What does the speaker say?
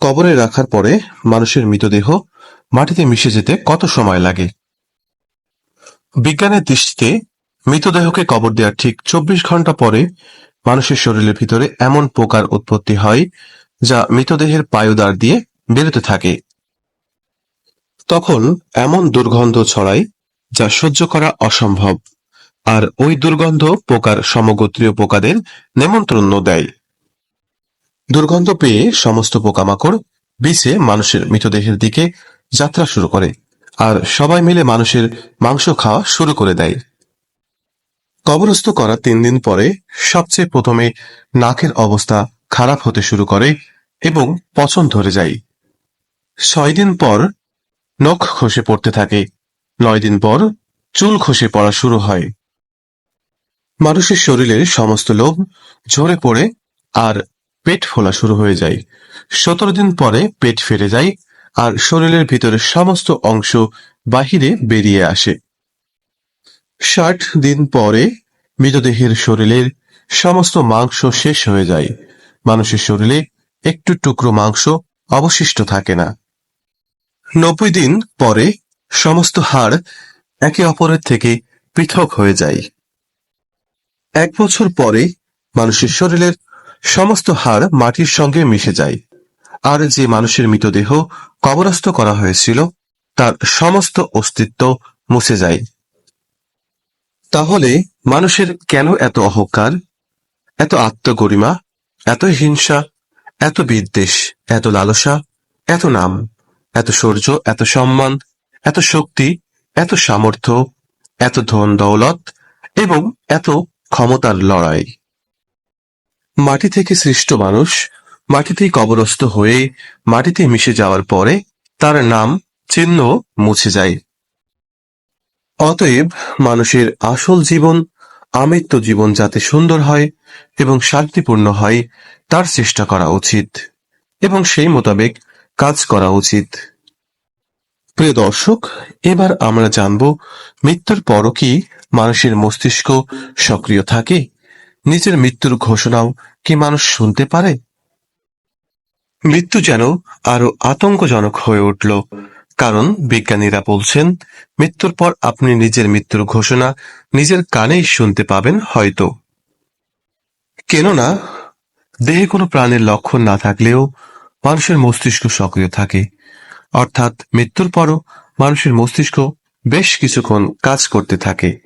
কবরে রাখার পরে মানুষের মৃতদেহ মাটিতে মিশে যেতে কত সময় লাগে? বিজ্ঞানের দৃষ্টিতে মৃতদেহকে কবর দেওয়ার ঠিক চব্বিশ ঘণ্টা পরে মানুষের শরীরের ভিতরে এমন পোকার উৎপত্তি হয় যা মৃতদেহের পায়ুদ্বার দিয়ে বেরোতে থাকে। তখন এমন দুর্গন্ধ ছড়ায় যা সহ্য করা অসম্ভব, আর ওই দুর্গন্ধ পোকার সমগোত্রীয় পোকাদের নেমন্ত্রণ দেয়। দুর্গন্ধ পেয়ে সমস্ত পোকামাকড় বিষে মানুষের মৃতদেহের দিকে যাত্রা শুরু করে আর সবাই মিলে মানুষের মাংস খাওয়া শুরু করে দেয়। কবরস্থ করা তিন দিন পরে সবচেয়ে প্রথমে নাকের অবস্থা খারাপ হতে শুরু করে এবং পচন ধরে যায়। ছয় দিন পর নখ খসে পড়তে থাকে, নয় দিন পর চুল খসে পড়া শুরু হয়। মানুষের শরীরের সমস্ত লোভ ঝরে পড়ে আর পেট ফোলা শুরু হয়ে যায়। সতেরো দিন পরে পেট ফেটে যায় আর শরীরের ভিতরের সমস্ত অংশ বাহিরে বেরিয়ে আসে। ষাট দিন পরে মৃতদেহের শরীরের সমস্ত মাংস শেষ হয়ে যায়। মানুষের শরীরে একটু টুকরো মাংস অবশিষ্ট থাকে না। নব্বই দিন পরে সমস্ত হাড় একে অপরের থেকে পৃথক হয়ে যায়। এক বছর পরে মানুষের শরীরের সমস্ত হাড় মাটির সঙ্গে মিশে যায়। আর যে মানুষের মৃতদেহ কবরস্থ করা হয়েছিল, তার সমস্ত অস্তিত্ব মুছে যায়। তাহলে মানুষের কেন এত অহংকার? এত আত্মগরিমা? এত হিংসা? এত বিদ্বেষ? এত লালসা? এত নাম? এত শৌর্য? এত সম্মান? এত শক্তি? এত সামর্থ্য? এত ধন দৌলত এবং এত ক্ষমতার লড়াই? মাটি থেকে সৃষ্ট মানুষ মাটিতেই কবরস্থ হয়ে মাটিতে মিশে যাওয়ার পরে তার নাম চিহ্ন মুছে যায়। অতএব মানুষের আসল জীবন, আমৃত্য জীবন যাতে সুন্দর হয় এবং শান্তিপূর্ণ হয়, তার চেষ্টা করা উচিত এবং সেই মোতাবেক কাজ করা উচিত। প্রিয় দর্শক, এবার আমরা জানব মৃত্যুর পরও কি মানুষের মস্তিষ্ক সক্রিয় থাকে? নিজের মৃত্যুর ঘোষণাও কি মানুষ শুনতে পারে? মৃত্যু যেন আরও আতঙ্কজনক হয়ে উঠল, কারণ বিজ্ঞানীরা বলছেন, মৃত্যুর পর আপনি নিজের মৃত্যুর ঘোষণা নিজের কানেই শুনতে পাবেন হয়তো। কেননা, দেহে কোনো প্রাণের লক্ষণ না থাকলেও মানুষের মস্তিষ্ক সক্রিয় থাকে। অর্থাৎ মৃত্যুর পরও মানুষের মস্তিষ্ক বেশ কিছুক্ষণ কাজ করতে থাকে।